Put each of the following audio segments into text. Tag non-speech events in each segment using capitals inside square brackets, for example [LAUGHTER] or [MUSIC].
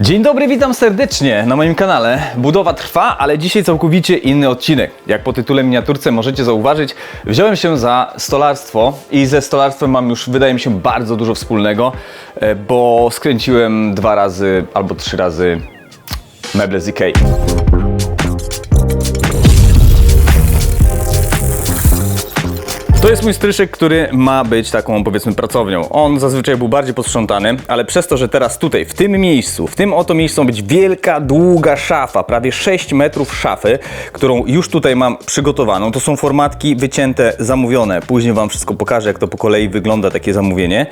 Dzień dobry, witam serdecznie na moim kanale. Budowa trwa, ale dzisiaj całkowicie inny odcinek. Jak po tytule miniaturce możecie zauważyć, wziąłem się za stolarstwo i ze stolarstwem mam już, wydaje mi się, bardzo dużo wspólnego, e, bo skręciłem dwa razy albo trzy razy meble z Ikei. To jest mój stryszek, który ma być taką powiedzmy pracownią. On zazwyczaj był bardziej posprzątany, ale przez to, że teraz tutaj, w tym miejscu, w tym oto miejscu ma być wielka, długa szafa, prawie 6 metrów szafy, którą już tutaj mam przygotowaną. To są formatki wycięte, zamówione. Później Wam wszystko pokażę, jak to po kolei wygląda takie zamówienie.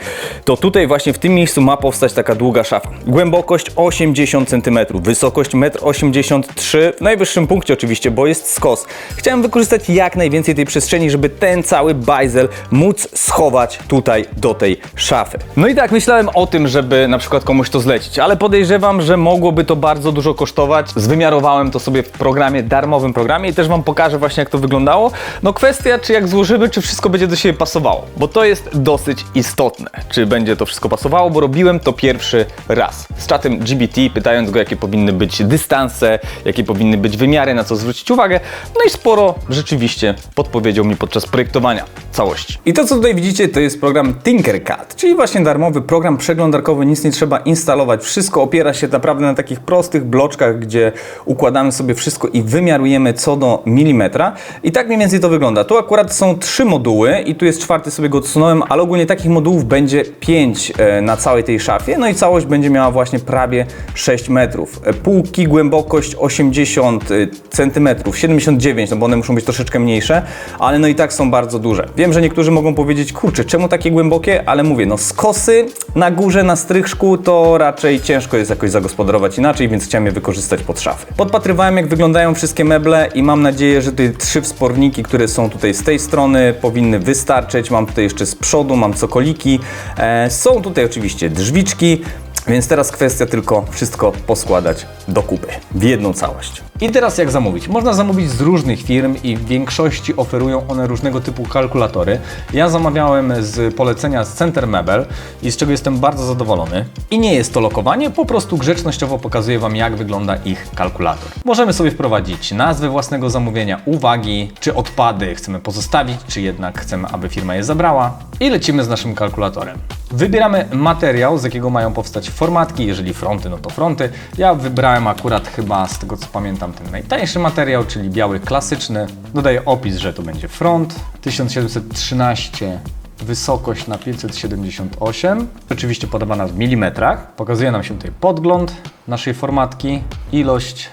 To tutaj właśnie w tym miejscu ma powstać taka długa szafa. Głębokość 80 cm, wysokość 1,83 m, w najwyższym punkcie oczywiście, bo jest skos. Chciałem wykorzystać jak najwięcej tej przestrzeni, żeby ten cały bajzel móc schować tutaj do tej szafy. No i tak myślałem o tym, żeby na przykład komuś to zlecić, ale podejrzewam, że mogłoby to bardzo dużo kosztować. Zwymiarowałem to sobie w programie, darmowym programie i też Wam pokażę właśnie jak to wyglądało. No kwestia, czy jak złożymy, czy wszystko będzie do siebie pasowało, bo to jest dosyć istotne, czy będzie to wszystko pasowało, bo robiłem to pierwszy raz z czatem GBT, pytając go, jakie powinny być dystanse, jakie powinny być wymiary, na co zwrócić uwagę. No i sporo rzeczywiście podpowiedział mi podczas projektowania całości. I to, co tutaj widzicie, to jest program Tinkercad, czyli właśnie darmowy program przeglądarkowy, nic nie trzeba instalować. Wszystko opiera się naprawdę na takich prostych bloczkach, gdzie układamy sobie wszystko i wymiarujemy co do milimetra. I tak mniej więcej to wygląda. Tu akurat są trzy moduły i tu jest czwarty, sobie go odsunąłem, ale ogólnie takich modułów będzie pięć e, na całej tej szafie. No i całość będzie miała właśnie prawie 6 metrów. E, Półki, głębokość 80 centymetrów, 79, no bo one muszą być troszeczkę mniejsze, ale no i tak są bardzo duże. Wiem, że niektórzy mogą powiedzieć, kurczę, czemu takie głębokie? Ale mówię, no skosy na górze, na strych szkół to raczej ciężko jest jakoś zagospodarować inaczej, więc chciałem je wykorzystać pod szafy. Podpatrywałem, jak wyglądają wszystkie meble i mam nadzieję, że te trzy wsporniki, które są tutaj z tej strony, powinny wystarczyć. Mam tutaj jeszcze z przodu, mam cokoliki. E, są tutaj oczywiście drzwiczki. Więc teraz kwestia tylko wszystko poskładać do kupy w jedną całość. I teraz jak zamówić? Można zamówić z różnych firm i w większości oferują one różnego typu kalkulatory. Ja zamawiałem z polecenia z Center Mebel i z czego jestem bardzo zadowolony. I nie jest to lokowanie, po prostu grzecznościowo pokazuję Wam jak wygląda ich kalkulator. Możemy sobie wprowadzić nazwę własnego zamówienia, uwagi, czy odpady chcemy pozostawić, czy jednak chcemy, aby firma je zabrała i lecimy z naszym kalkulatorem. Wybieramy materiał, z jakiego mają powstać formatki, jeżeli fronty, no to fronty. Ja wybrałem akurat chyba, z tego co pamiętam, ten najtańszy materiał, czyli biały klasyczny. Dodaję opis, że to będzie front 1713 wysokość na 578, oczywiście podawana w milimetrach. Pokazuje nam się tutaj podgląd naszej formatki, ilość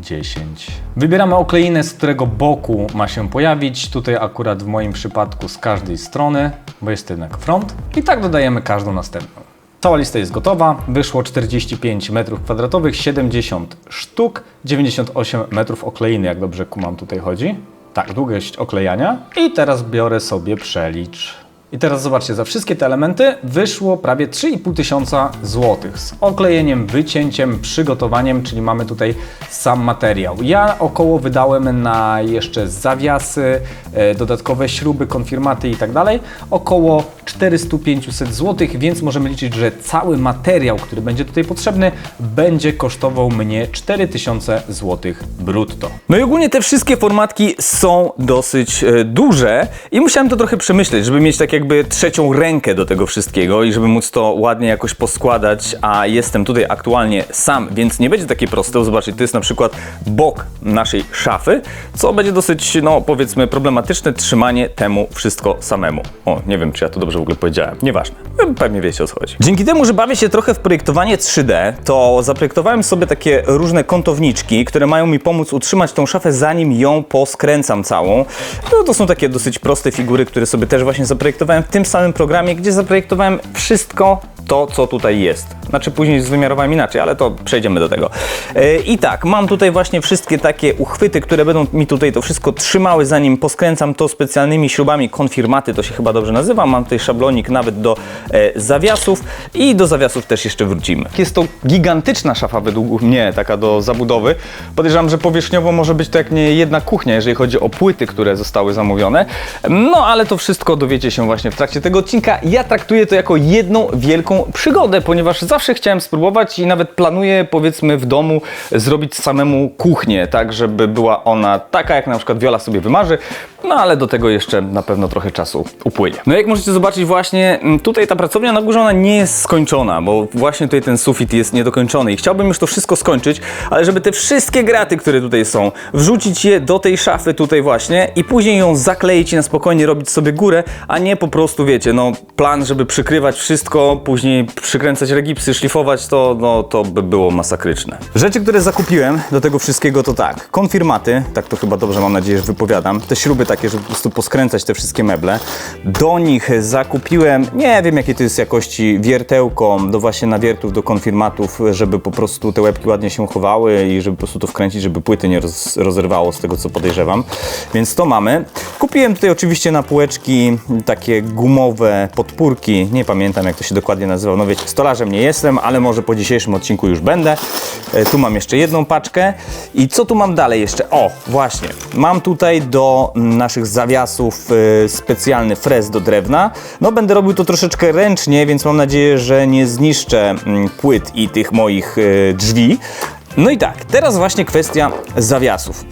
10. Wybieramy okleinę, z którego boku ma się pojawić. Tutaj akurat w moim przypadku z każdej strony, bo jest to jednak front. I tak dodajemy każdą następną. Cała lista jest gotowa. Wyszło 45 m2, 70 sztuk, 98 metrów okleiny, jak dobrze kumam tutaj chodzi. Tak, długość oklejania. I teraz biorę sobie przelicz. I teraz zobaczcie, za wszystkie te elementy wyszło prawie 3,5 tysiąca złotych z oklejeniem, wycięciem, przygotowaniem, czyli mamy tutaj sam materiał. Ja około wydałem na jeszcze zawiasy, e, dodatkowe śruby, konfirmaty i tak dalej, około 400-500 złotych, więc możemy liczyć, że cały materiał, który będzie tutaj potrzebny, będzie kosztował mnie 4000 złotych brutto. No i ogólnie te wszystkie formatki są dosyć e, duże i musiałem to trochę przemyśleć, żeby mieć tak jakby trzecią rękę do tego wszystkiego i żeby móc to ładnie jakoś poskładać, a jestem tutaj aktualnie sam, więc nie będzie takie proste. Zobaczcie, to jest na przykład bok naszej szafy, co będzie dosyć, no powiedzmy, problematyczne trzymanie temu wszystko samemu. O, nie wiem, czy ja to dobrze w ogóle powiedziałem. Nieważne. Pewnie wiecie o co chodzi. Dzięki temu, że bawię się trochę w projektowanie 3D, to zaprojektowałem sobie takie różne kątowniczki, które mają mi pomóc utrzymać tą szafę, zanim ją poskręcam całą. No to są takie dosyć proste figury, które sobie też właśnie zaprojektowałem w tym samym programie, gdzie zaprojektowałem wszystko to, co tutaj jest. Znaczy później zwymiarowałem inaczej, ale to przejdziemy do tego. Yy, I tak, mam tutaj właśnie wszystkie takie uchwyty, które będą mi tutaj to wszystko trzymały, zanim poskręcam to specjalnymi śrubami konfirmaty, to się chyba dobrze nazywa. Mam tutaj szablonik nawet do e, zawiasów i do zawiasów też jeszcze wrócimy. Jest to gigantyczna szafa według mnie, taka do zabudowy. Podejrzewam, że powierzchniowo może być to jak nie jedna kuchnia, jeżeli chodzi o płyty, które zostały zamówione. No ale to wszystko dowiecie się właśnie w trakcie tego odcinka. Ja traktuję to jako jedną wielką przygodę, ponieważ zawsze chciałem spróbować i nawet planuję powiedzmy w domu zrobić samemu kuchnię, tak żeby była ona taka, jak na przykład Viola sobie wymarzy, no ale do tego jeszcze na pewno trochę czasu upłynie. No jak możecie zobaczyć właśnie mm, tutaj ta pracownia na górze ona nie jest skończona, bo właśnie tutaj ten sufit jest niedokończony i chciałbym już to wszystko skończyć, ale żeby te wszystkie graty, które tutaj są, wrzucić je do tej szafy tutaj właśnie i później ją zakleić i na spokojnie robić sobie górę, a nie po prostu wiecie, no plan, żeby przykrywać wszystko, później przykręcać regipsy, szlifować to, no to by było masakryczne. Rzeczy, które zakupiłem do tego wszystkiego to tak, konfirmaty, tak to chyba dobrze mam nadzieję, że wypowiadam, te śruby takie, żeby po prostu poskręcać te wszystkie meble. Do nich zakupiłem, nie wiem jakiej to jest jakości, wiertełko do właśnie nawiertów, do konfirmatów, żeby po prostu te łebki ładnie się chowały i żeby po prostu to wkręcić, żeby płyty nie roz, rozerwało z tego co podejrzewam. Więc to mamy. Kupiłem tutaj oczywiście na półeczki takie gumowe podpórki, nie pamiętam jak to się dokładnie nazywa, no wiecie, stolarzem nie jestem, ale może po dzisiejszym odcinku już będę. E, Tu mam jeszcze jedną paczkę i co tu mam dalej jeszcze? O, właśnie, mam tutaj do naszych zawiasów e, specjalny frez do drewna. No będę robił to troszeczkę ręcznie, więc mam nadzieję, że nie zniszczę mm, płyt i tych moich e, drzwi. No i tak, teraz właśnie kwestia zawiasów.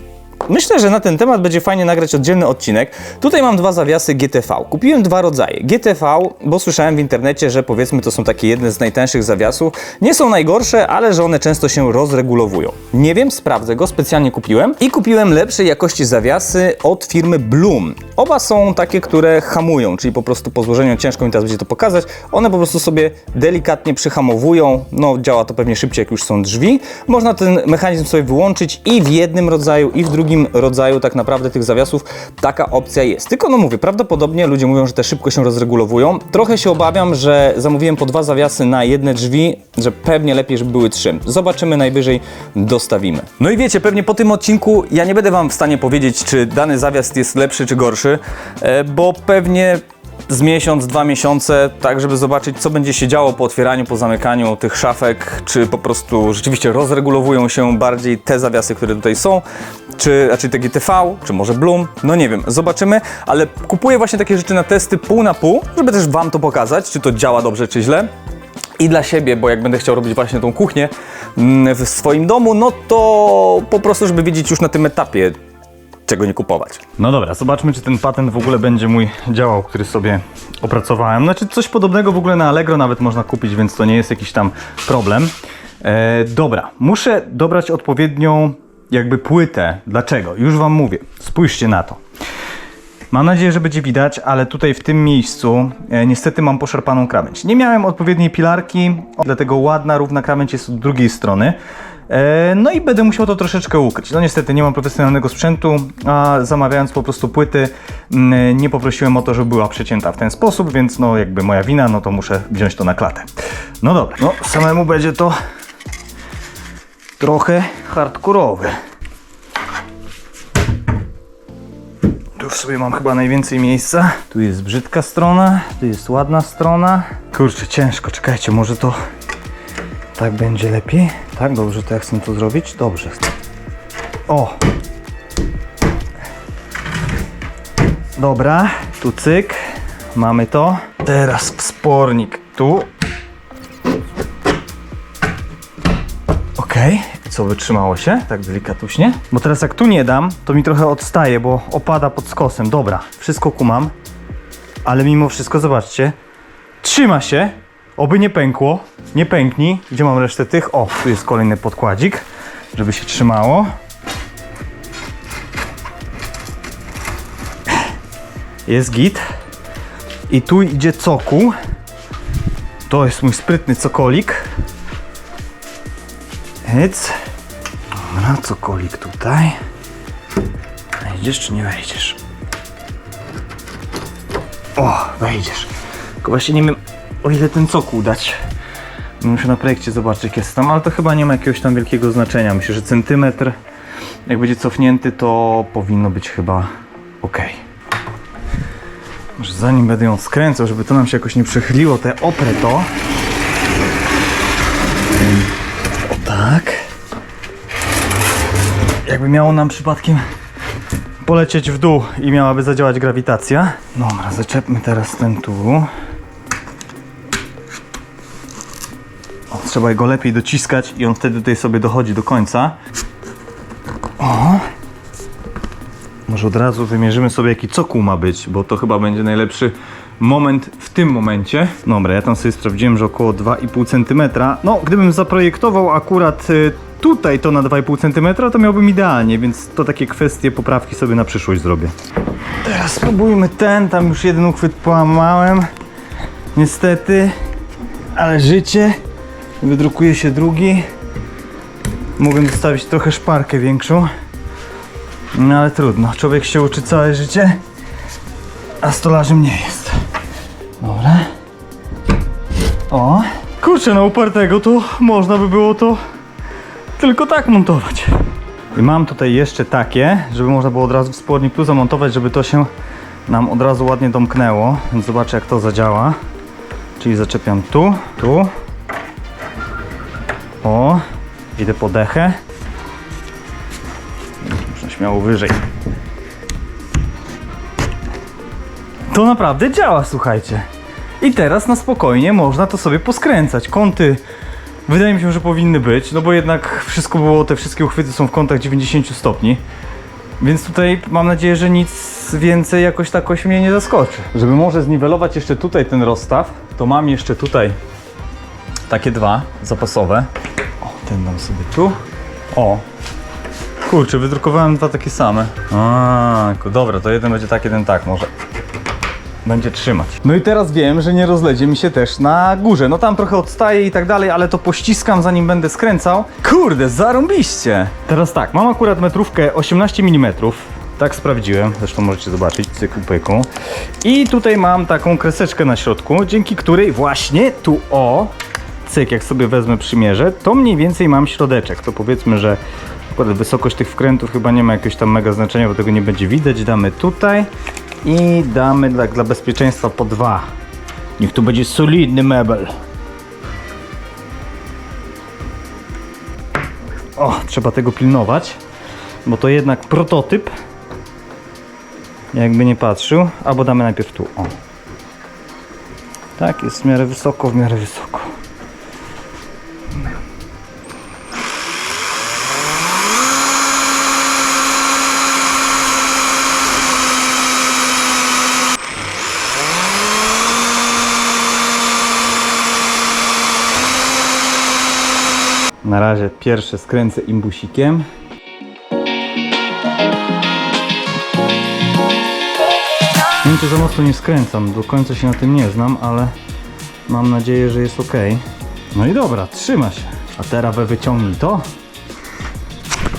Myślę, że na ten temat będzie fajnie nagrać oddzielny odcinek. Tutaj mam dwa zawiasy GTV. Kupiłem dwa rodzaje. GTV, bo słyszałem w internecie, że powiedzmy to są takie jedne z najtańszych zawiasów. Nie są najgorsze, ale że one często się rozregulowują. Nie wiem, sprawdzę go, specjalnie kupiłem. I kupiłem lepszej jakości zawiasy od firmy Bloom. Oba są takie, które hamują, czyli po prostu po złożeniu ciężko mi teraz będzie to pokazać. One po prostu sobie delikatnie przyhamowują. No, działa to pewnie szybciej, jak już są drzwi. Można ten mechanizm sobie wyłączyć i w jednym rodzaju, i w drugim rodzaju tak naprawdę tych zawiasów taka opcja jest. Tylko no mówię, prawdopodobnie ludzie mówią, że te szybko się rozregulowują. Trochę się obawiam, że zamówiłem po dwa zawiasy na jedne drzwi, że pewnie lepiej, żeby były trzy. Zobaczymy, najwyżej dostawimy. No i wiecie, pewnie po tym odcinku ja nie będę wam w stanie powiedzieć, czy dany zawias jest lepszy czy gorszy, e, bo pewnie z miesiąc, dwa miesiące, tak żeby zobaczyć, co będzie się działo po otwieraniu, po zamykaniu tych szafek, czy po prostu rzeczywiście rozregulowują się bardziej te zawiasy, które tutaj są, czy raczej te GTV, czy może Bloom, no nie wiem, zobaczymy, ale kupuję właśnie takie rzeczy na testy pół na pół, żeby też Wam to pokazać, czy to działa dobrze, czy źle. I dla siebie, bo jak będę chciał robić właśnie tą kuchnię mm, w swoim domu, no to po prostu, żeby wiedzieć już na tym etapie, czego nie kupować. No dobra, zobaczmy, czy ten patent w ogóle będzie mój działał, który sobie opracowałem. Znaczy, coś podobnego w ogóle na Allegro nawet można kupić, więc to nie jest jakiś tam problem. E, dobra, muszę dobrać odpowiednią jakby płytę. Dlaczego? Już Wam mówię. Spójrzcie na to. Mam nadzieję, że będzie widać, ale tutaj w tym miejscu e, niestety mam poszarpaną krawędź. Nie miałem odpowiedniej pilarki, dlatego ładna, równa krawędź jest od drugiej strony. E, no i będę musiał to troszeczkę ukryć. No niestety nie mam profesjonalnego sprzętu, a zamawiając po prostu płyty mm, nie poprosiłem o to, żeby była przecięta w ten sposób, więc no jakby moja wina, no to muszę wziąć to na klatę. No dobra, no samemu będzie to trochę hardkorowe. Tu w sobie mam chyba najwięcej miejsca. Tu jest brzydka strona, tu jest ładna strona. Kurczę, ciężko, czekajcie, może to tak będzie lepiej? Tak, dobrze, to ja chcę to zrobić? Dobrze. O! Dobra, tu cyk, mamy to. Teraz wspornik tu. Okej, co wytrzymało się? Tak delikatuśnie? Bo teraz jak tu nie dam, to mi trochę odstaje, bo opada pod skosem. Dobra, wszystko kumam. Ale mimo wszystko, zobaczcie, trzyma się. Oby nie pękło. Nie pęknij. Gdzie mam resztę tych? O, tu jest kolejny podkładzik, żeby się trzymało. Jest git. I tu idzie cokół. To jest mój sprytny cokolik. Hyc. Dobra, cokolik tutaj. Wejdziesz czy nie wejdziesz? O, wejdziesz. Tylko właśnie nie wiem, o ile ten cokół dać. Muszę na projekcie zobaczyć, jak jest tam, ale to chyba nie ma jakiegoś tam wielkiego znaczenia. Myślę, że centymetr, jak będzie cofnięty, to powinno być chyba ok. Może zanim będę ją skręcał, żeby to nam się jakoś nie przechyliło, to ja oprę to. O tak. Jakby miało nam przypadkiem polecieć w dół i miałaby zadziałać grawitacja. Dobra, zaczepmy teraz ten tu. O, trzeba go lepiej dociskać i on wtedy tutaj sobie dochodzi do końca. O! Może od razu wymierzymy sobie jaki cokół ma być, bo to chyba będzie najlepszy moment w tym momencie. Dobra, ja tam sobie sprawdziłem, że około 2,5 cm. No, gdybym zaprojektował akurat y, tutaj to na 2,5 cm, to miałbym idealnie, więc to takie kwestie poprawki sobie na przyszłość zrobię. Teraz spróbujmy ten, tam już jeden uchwyt połamałem. Niestety, ale życie. Wydrukuje się drugi. Mógłbym zostawić trochę szparkę większą. No ale trudno, człowiek się uczy całe życie, a stolarzem nie jest. Dobra. O. Kurczę, na upartego to można by było to tylko tak montować. I mam tutaj jeszcze takie, żeby można było od razu w tu zamontować, żeby to się nam od razu ładnie domknęło. Więc zobaczę jak to zadziała. Czyli zaczepiam tu, tu. O, idę po dechę. Można śmiało wyżej. To naprawdę działa, słuchajcie. I teraz na spokojnie można to sobie poskręcać. Kąty wydaje mi się, że powinny być, no bo jednak wszystko było, te wszystkie uchwyty są w kątach 90 stopni. Więc tutaj mam nadzieję, że nic więcej jakoś takoś mnie nie zaskoczy. Żeby może zniwelować jeszcze tutaj ten rozstaw, to mam jeszcze tutaj takie dwa zapasowe. O, ten dam sobie tu. O, Kurczę, wydrukowałem dwa takie same. A, dobra, to jeden będzie tak, jeden tak może. Będzie trzymać. No i teraz wiem, że nie rozledzie mi się też na górze. No tam trochę odstaje i tak dalej, ale to pościskam zanim będę skręcał. Kurde, zarąbiście! Teraz tak, mam akurat metrówkę 18 mm. Tak sprawdziłem, zresztą możecie zobaczyć, cykl pyku. I tutaj mam taką kreseczkę na środku, dzięki której właśnie tu o, cyk, jak sobie wezmę przymierzę, to mniej więcej mam środeczek. To powiedzmy, że akurat wysokość tych wkrętów chyba nie ma jakiegoś tam mega znaczenia, bo tego nie będzie widać. Damy tutaj i damy dla, dla bezpieczeństwa po dwa. Niech tu będzie solidny mebel. O, trzeba tego pilnować, bo to jednak prototyp. Jakby nie patrzył, albo damy najpierw tu. O. Tak, jest w miarę wysoko, w miarę wysoko. Na razie pierwsze skręcę imbusikiem. Nie wiem, za mocno nie skręcam, do końca się na tym nie znam, ale mam nadzieję, że jest ok. No i dobra, trzyma się. A teraz we wyciągnij to.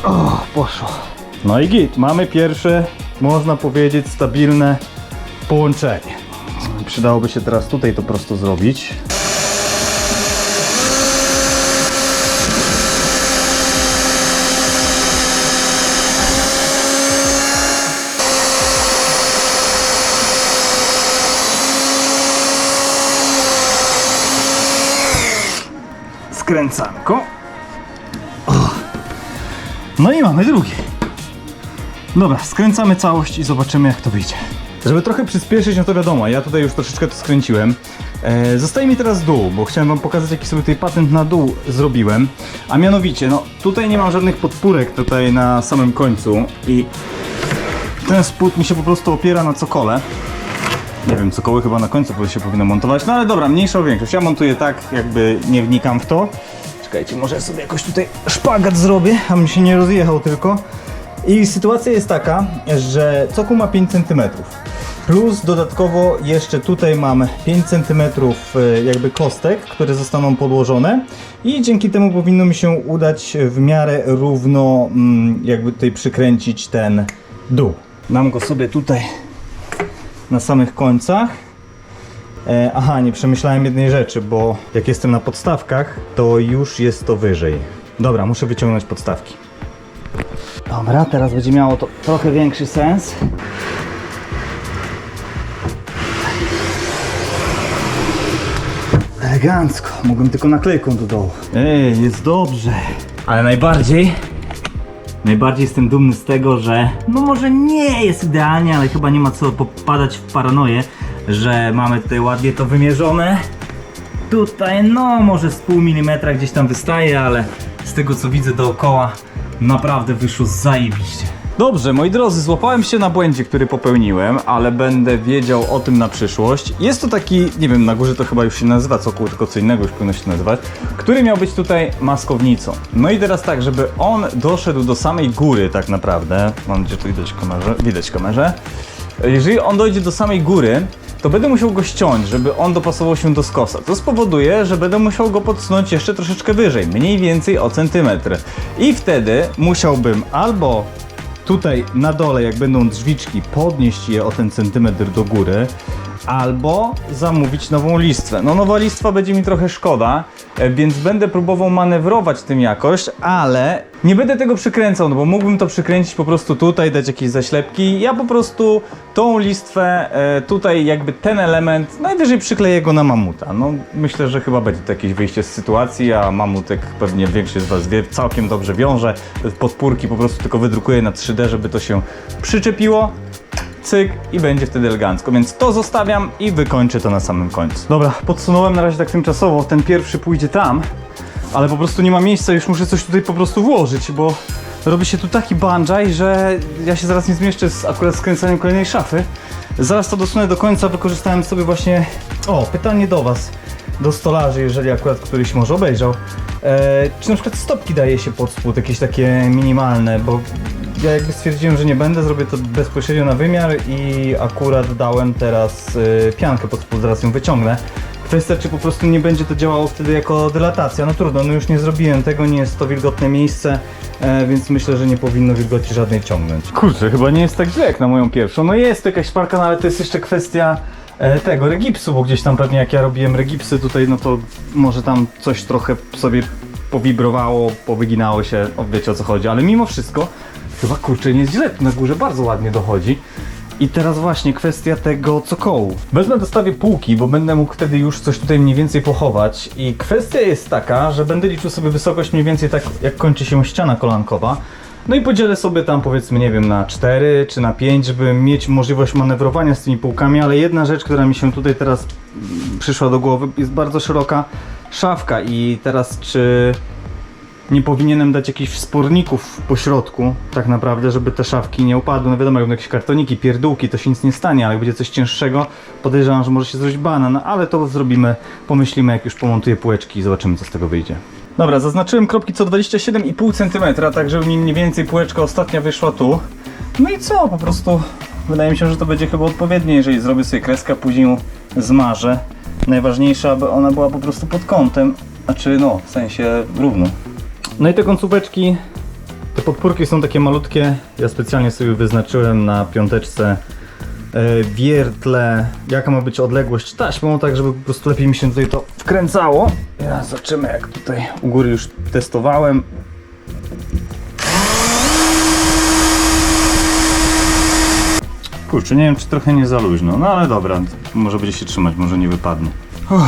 O, poszło. No i git, mamy pierwsze, można powiedzieć, stabilne połączenie. Przydałoby się teraz tutaj to prosto zrobić. Skręcanko. No i mamy drugi. Dobra, skręcamy całość i zobaczymy jak to wyjdzie. Żeby trochę przyspieszyć, no to wiadomo, ja tutaj już troszeczkę to skręciłem. E, zostaje mi teraz dół, bo chciałem wam pokazać jaki sobie tutaj patent na dół zrobiłem. A mianowicie, no tutaj nie mam żadnych podpórek tutaj na samym końcu i ten spód mi się po prostu opiera na cokole. Nie wiem, cokoły chyba na końcu się powinno montować, no ale dobra, mniejsza o większość. Ja montuję tak, jakby nie wnikam w to. Czekajcie, może sobie jakoś tutaj szpagat zrobię, abym się nie rozjechał tylko. I sytuacja jest taka, że cokół ma 5 cm. Plus dodatkowo jeszcze tutaj mam 5 cm jakby kostek, które zostaną podłożone i dzięki temu powinno mi się udać w miarę równo mm, jakby tutaj przykręcić ten dół. Mam go sobie tutaj na samych końcach. E, aha, nie przemyślałem jednej rzeczy, bo jak jestem na podstawkach, to już jest to wyżej. Dobra, muszę wyciągnąć podstawki. Dobra, teraz będzie miało to trochę większy sens. Elegancko, mogłem tylko naklejką do dołu. Ej, jest dobrze. Ale najbardziej Najbardziej jestem dumny z tego, że no może nie jest idealnie, ale chyba nie ma co popadać w paranoję, że mamy tutaj ładnie to wymierzone. Tutaj no może z pół milimetra gdzieś tam wystaje, ale z tego co widzę dookoła naprawdę wyszło zajebiście. Dobrze, moi drodzy, złapałem się na błędzie, który popełniłem, ale będę wiedział o tym na przyszłość. Jest to taki, nie wiem, na górze to chyba już się nazywa cokół, tylko co innego już powinno się nazywać, który miał być tutaj maskownicą. No i teraz tak, żeby on doszedł do samej góry tak naprawdę, mam nadzieję, że tu widać kamerze, widać kamerze. Jeżeli on dojdzie do samej góry, to będę musiał go ściąć, żeby on dopasował się do skosa. To spowoduje, że będę musiał go podsunąć jeszcze troszeczkę wyżej, mniej więcej o centymetr. I wtedy musiałbym albo tutaj na dole, jak będą drzwiczki, podnieść je o ten centymetr do góry, albo zamówić nową listwę. No nowa listwa będzie mi trochę szkoda, e, więc będę próbował manewrować tym jakoś, ale nie będę tego przykręcał, no bo mógłbym to przykręcić po prostu tutaj, dać jakieś zaślepki. Ja po prostu tą listwę, e, tutaj jakby ten element, najwyżej przykleję go na mamuta. No myślę, że chyba będzie to jakieś wyjście z sytuacji, a mamutek pewnie większość z Was wie, całkiem dobrze wiąże. Podpórki po prostu tylko wydrukuję na 3D, żeby to się przyczepiło cyk i będzie wtedy elegancko, więc to zostawiam i wykończę to na samym końcu. Dobra, podsunąłem na razie tak tymczasowo, ten pierwszy pójdzie tam, ale po prostu nie ma miejsca, już muszę coś tutaj po prostu włożyć, bo robi się tu taki banjaj, że ja się zaraz nie zmieszczę z akurat skręcaniem kolejnej szafy. Zaraz to dosunę do końca, wykorzystałem sobie właśnie... O, pytanie do Was, do stolarzy, jeżeli akurat któryś może obejrzał. E, czy na przykład stopki daje się pod spód, jakieś takie minimalne, bo ja jakby stwierdziłem, że nie będę, zrobię to bezpośrednio na wymiar i akurat dałem teraz y, piankę pod spód, zaraz ją wyciągnę. Kwestia, czy po prostu nie będzie to działało wtedy jako dylatacja. No trudno, no już nie zrobiłem tego, nie jest to wilgotne miejsce, e, więc myślę, że nie powinno wilgoci żadnej ciągnąć. Kurczę, chyba nie jest tak źle jak na moją pierwszą. No jest to jakaś szparka, no ale to jest jeszcze kwestia e, tego regipsu, bo gdzieś tam pewnie jak ja robiłem regipsy tutaj, no to może tam coś trochę sobie powibrowało, powyginało się, o, wiecie o co chodzi, ale mimo wszystko chyba kurczę nie jest źle, na górze bardzo ładnie dochodzi. I teraz właśnie kwestia tego cokołu. Wezmę dostawię półki, bo będę mógł wtedy już coś tutaj mniej więcej pochować. I kwestia jest taka, że będę liczył sobie wysokość mniej więcej tak, jak kończy się ściana kolankowa. No i podzielę sobie tam powiedzmy, nie wiem, na 4 czy na 5, żeby mieć możliwość manewrowania z tymi półkami, ale jedna rzecz, która mi się tutaj teraz przyszła do głowy, jest bardzo szeroka szafka i teraz czy nie powinienem dać jakichś wsporników po środku, tak naprawdę, żeby te szafki nie upadły. No wiadomo, jak będą jakieś kartoniki, pierdółki, to się nic nie stanie, ale jak będzie coś cięższego, podejrzewam, że może się zrobić banan, ale to zrobimy, pomyślimy, jak już pomontuję półeczki i zobaczymy, co z tego wyjdzie. Dobra, zaznaczyłem kropki co 27,5 cm, tak żeby mi mniej więcej półeczka ostatnia wyszła tu. No i co, po prostu wydaje mi się, że to będzie chyba odpowiednie, jeżeli zrobię sobie kreskę, a później ją zmarzę. Najważniejsze, aby ona była po prostu pod kątem, znaczy no, w sensie równo. No i te końcóweczki, te podpórki są takie malutkie. Ja specjalnie sobie wyznaczyłem na piąteczce e, wiertle, jaka ma być odległość taśmą, tak żeby po prostu lepiej mi się tutaj to wkręcało. Ja zobaczymy jak tutaj u góry już testowałem. Kurczę, nie wiem czy trochę nie za luźno, no ale dobra, może będzie się trzymać, może nie wypadnie. Uff,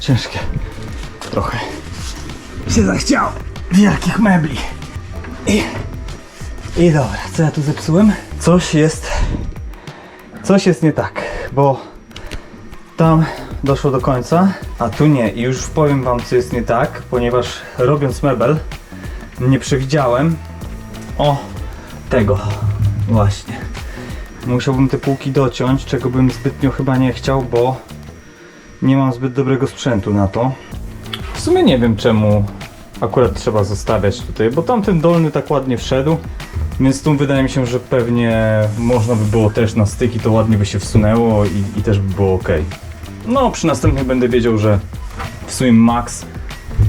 ciężkie, trochę się zachciał wielkich mebli. I, I dobra, co ja tu zepsułem? Coś jest, coś jest nie tak, bo tam doszło do końca, a tu nie. I już powiem wam co jest nie tak, ponieważ robiąc mebel nie przewidziałem o tego właśnie. Musiałbym te półki dociąć, czego bym zbytnio chyba nie chciał, bo nie mam zbyt dobrego sprzętu na to. W sumie nie wiem czemu akurat trzeba zostawiać tutaj, bo tamten dolny tak ładnie wszedł, więc tu wydaje mi się, że pewnie można by było też na styki, to ładnie by się wsunęło i, i też by było ok. No, przy następnym będę wiedział, że w sumie max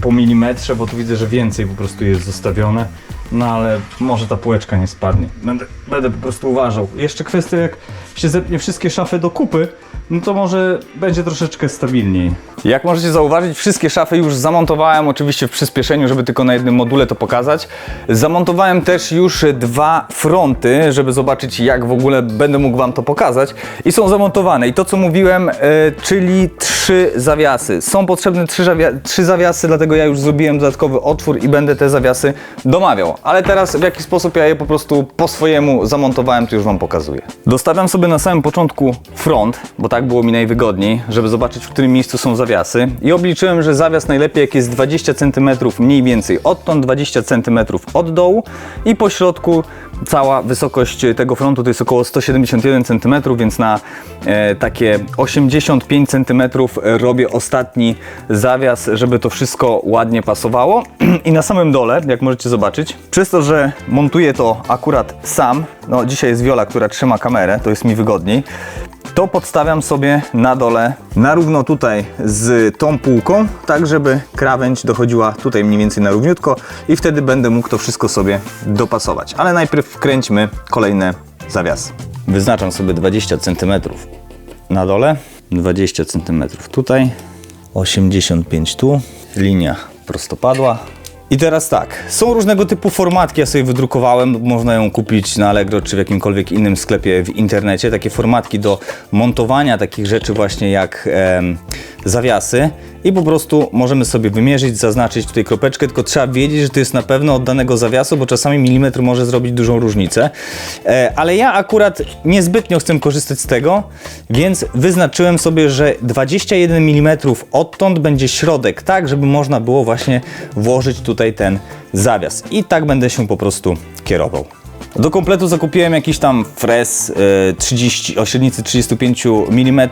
po milimetrze, bo tu widzę, że więcej po prostu jest zostawione. No ale może ta półeczka nie spadnie. Będę, będę po prostu uważał. Jeszcze kwestia, jak się zepnie wszystkie szafy do kupy, no to może będzie troszeczkę stabilniej. Jak możecie zauważyć, wszystkie szafy już zamontowałem, oczywiście w przyspieszeniu, żeby tylko na jednym module to pokazać. Zamontowałem też już dwa fronty, żeby zobaczyć jak w ogóle będę mógł Wam to pokazać. I są zamontowane. I to co mówiłem, e, czyli trzy zawiasy. Są potrzebne trzy, trzy zawiasy, dlatego ja już zrobiłem dodatkowy otwór i będę te zawiasy domawiał. Ale teraz w jaki sposób ja je po prostu po swojemu zamontowałem, to już Wam pokazuję. Dostawiam sobie na samym początku front, bo tak było mi najwygodniej, żeby zobaczyć w którym miejscu są zawiasy. I obliczyłem, że zawias najlepiej jak jest 20 cm mniej więcej odtąd, 20 cm od dołu i po środku cała wysokość tego frontu to jest około 171 cm, więc na e, takie 85 cm robię ostatni zawias, żeby to wszystko ładnie pasowało. [CLEARS THROAT] I na samym dole, jak możecie zobaczyć, przez to, że montuję to akurat sam, no dzisiaj jest Viola, która trzyma kamerę, to jest mi wygodniej, to podstawiam sobie na dole, na równo tutaj z tą półką, tak żeby krawędź dochodziła tutaj mniej więcej na równiutko i wtedy będę mógł to wszystko sobie dopasować. Ale najpierw wkręćmy kolejne zawiasy. Wyznaczam sobie 20 cm na dole, 20 cm tutaj, 85 tu, linia prostopadła. I teraz tak, są różnego typu formatki, ja sobie wydrukowałem, można ją kupić na Allegro czy w jakimkolwiek innym sklepie w internecie, takie formatki do montowania takich rzeczy właśnie jak zawiasy i po prostu możemy sobie wymierzyć, zaznaczyć tutaj kropeczkę, tylko trzeba wiedzieć, że to jest na pewno od danego zawiasu, bo czasami milimetr może zrobić dużą różnicę. E, ale ja akurat niezbytnio chcę korzystać z tego, więc wyznaczyłem sobie, że 21 mm odtąd będzie środek, tak żeby można było właśnie włożyć tutaj ten zawias. I tak będę się po prostu kierował. Do kompletu zakupiłem jakiś tam fres e, 30, o średnicy 35 mm.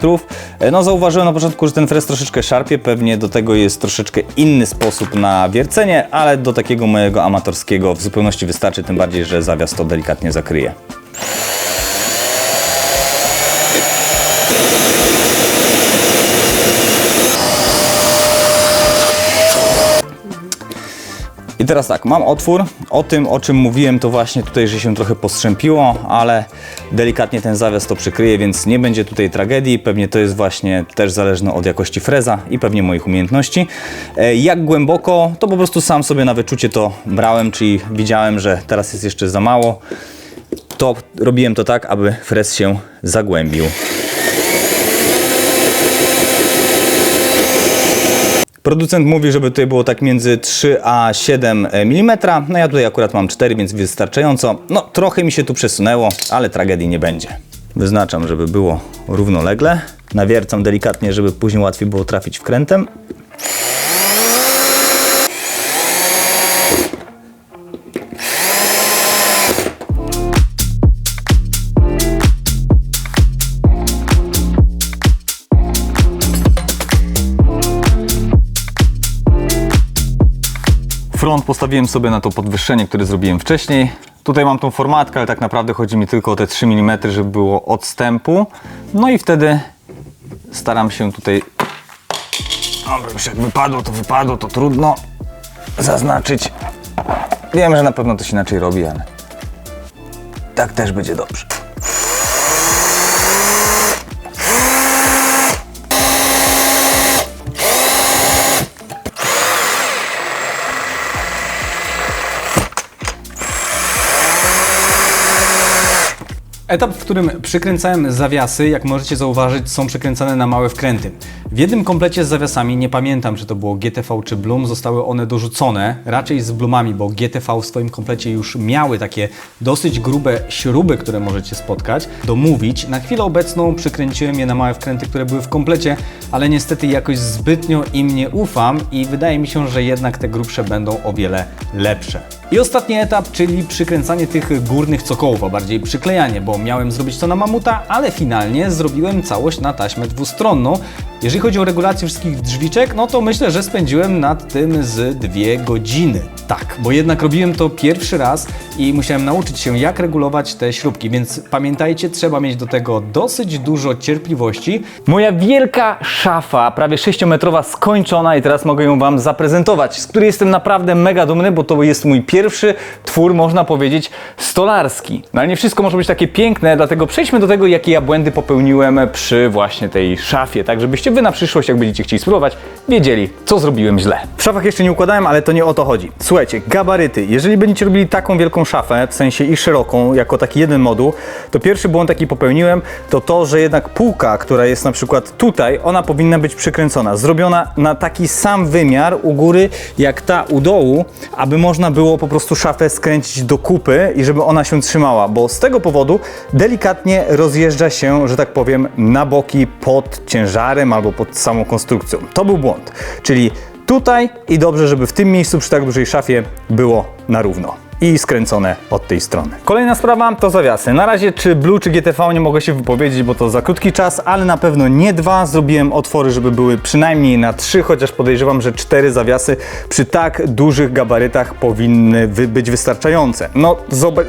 E, No zauważyłem na początku, że ten fres troszeczkę szarpie, pewnie do tego jest troszeczkę inny sposób na wiercenie, ale do takiego mojego amatorskiego w zupełności wystarczy, tym bardziej, że zawias to delikatnie zakryje. I teraz tak, mam otwór. O tym, o czym mówiłem, to właśnie tutaj, że się trochę postrzępiło, ale delikatnie ten zawias to przykryje, więc nie będzie tutaj tragedii. Pewnie to jest właśnie też zależne od jakości freza i pewnie moich umiejętności. E, Jak głęboko, to po prostu sam sobie na wyczucie to brałem, czyli widziałem, że teraz jest jeszcze za mało. To robiłem to tak, aby frez się zagłębił. Producent mówi, żeby tutaj było tak między 3 a 7 mm. No ja tutaj akurat mam 4, więc wystarczająco. No trochę mi się tu przesunęło, ale tragedii nie będzie. Wyznaczam, żeby było równolegle. Nawiercam delikatnie, żeby później łatwiej było trafić wkrętem. Front postawiłem sobie na to podwyższenie, które zrobiłem wcześniej. Tutaj mam tą formatkę, ale tak naprawdę chodzi mi tylko o te 3 mm, żeby było odstępu. No i wtedy staram się tutaj... Dobra, już jak wypadło, to wypadło, to trudno zaznaczyć. Wiem, że na pewno to się inaczej robi, ale tak też będzie dobrze. Etap, w którym przykręcałem zawiasy, jak możecie zauważyć, są przykręcane na małe wkręty. W jednym komplecie z zawiasami, nie pamiętam czy to było GTV czy Bloom, zostały one dorzucone, raczej z Bloomami, bo GTV w swoim komplecie już miały takie dosyć grube śruby, które możecie spotkać, domówić. Na chwilę obecną przykręciłem je na małe wkręty, które były w komplecie, ale niestety jakoś zbytnio im nie ufam i wydaje mi się, że jednak te grubsze będą o wiele lepsze. I ostatni etap, czyli przykręcanie tych górnych cokołów, a bardziej przyklejanie, bo miałem zrobić to na mamuta, ale finalnie zrobiłem całość na taśmę dwustronną. Jeżeli chodzi o regulację wszystkich drzwiczek, no to myślę, że spędziłem nad tym z dwie godziny. Tak, bo jednak robiłem to pierwszy raz i musiałem nauczyć się, jak regulować te śrubki, więc pamiętajcie, trzeba mieć do tego dosyć dużo cierpliwości. Moja wielka szafa, prawie 6-metrowa, skończona i teraz mogę ją Wam zaprezentować, z której jestem naprawdę mega dumny, bo to jest mój pierwszy twór, można powiedzieć, stolarski. No ale nie wszystko może być takie piękne, dlatego przejdźmy do tego, jakie ja błędy popełniłem przy właśnie tej szafie, tak żebyście Wy na przyszłość, jak będziecie chcieli spróbować, wiedzieli, co zrobiłem źle. W szafach jeszcze nie układałem, ale to nie o to chodzi. Słuchajcie, gabaryty. Jeżeli będziecie robili taką wielką szafę, w sensie i szeroką, jako taki jeden moduł, to pierwszy błąd, jaki popełniłem, to to, że jednak półka, która jest na przykład tutaj, ona powinna być przykręcona, zrobiona na taki sam wymiar u góry, jak ta u dołu, aby można było po prostu szafę skręcić do kupy i żeby ona się trzymała, bo z tego powodu delikatnie rozjeżdża się, że tak powiem, na boki pod ciężarem albo pod samą konstrukcją. To był błąd. Czyli tutaj i dobrze, żeby w tym miejscu przy tak dużej szafie było na równo i skręcone od tej strony. Kolejna sprawa to zawiasy. Na razie czy Blue czy GTV nie mogę się wypowiedzieć, bo to za krótki czas, ale na pewno nie dwa. Zrobiłem otwory, żeby były przynajmniej na trzy, chociaż podejrzewam, że cztery zawiasy przy tak dużych gabarytach powinny być wystarczające. No,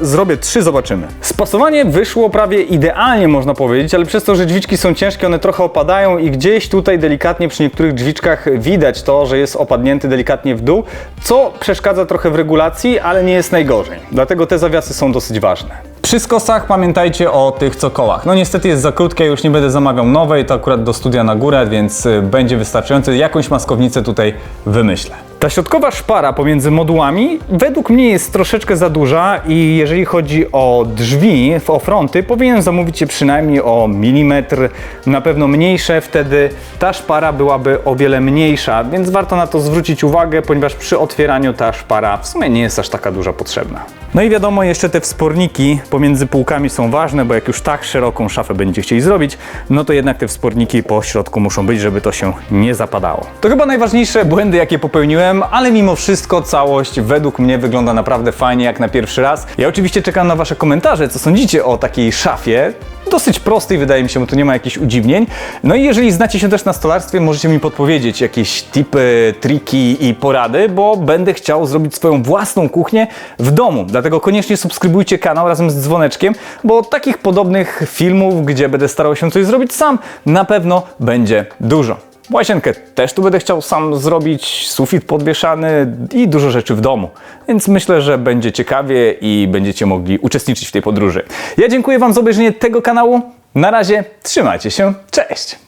zrobię trzy, zobaczymy. Spasowanie wyszło prawie idealnie, można powiedzieć, ale przez to, że drzwiczki są ciężkie, one trochę opadają i gdzieś tutaj delikatnie przy niektórych drzwiczkach widać to, że jest opadnięty delikatnie w dół, co przeszkadza trochę w regulacji, ale nie jest najgorzej. Dlatego te zawiasy są dosyć ważne. Przy skosach pamiętajcie o tych cokołach. No niestety jest za krótkie, już nie będę zamawiał nowej, to akurat do studia na górę, więc y, będzie wystarczające. Jakąś maskownicę tutaj wymyślę. Ta środkowa szpara pomiędzy modułami według mnie jest troszeczkę za duża i jeżeli chodzi o drzwi, o fronty, powinien zamówić je przynajmniej o milimetr, na pewno mniejsze, wtedy ta szpara byłaby o wiele mniejsza, więc warto na to zwrócić uwagę, ponieważ przy otwieraniu ta szpara w sumie nie jest aż taka duża potrzebna. No i wiadomo, jeszcze te wsporniki pomiędzy półkami są ważne, bo jak już tak szeroką szafę będziecie chcieli zrobić, no to jednak te wsporniki po środku muszą być, żeby to się nie zapadało. To chyba najważniejsze błędy, jakie popełniłem, ale mimo wszystko całość według mnie wygląda naprawdę fajnie, jak na pierwszy raz. Ja oczywiście czekam na Wasze komentarze, co sądzicie o takiej szafie. Dosyć prostej, wydaje mi się, bo tu nie ma jakichś udziwnień. No i jeżeli znacie się też na stolarstwie, możecie mi podpowiedzieć jakieś tipy, triki i porady, bo będę chciał zrobić swoją własną kuchnię w domu. Dlatego koniecznie subskrybujcie kanał razem z dzwoneczkiem, bo takich podobnych filmów, gdzie będę starał się coś zrobić sam, na pewno będzie dużo. Łazienkę też tu będę chciał sam zrobić, sufit podwieszany i dużo rzeczy w domu. Więc myślę, że będzie ciekawie i będziecie mogli uczestniczyć w tej podróży. Ja dziękuję Wam za obejrzenie tego kanału. Na razie, trzymajcie się, cześć!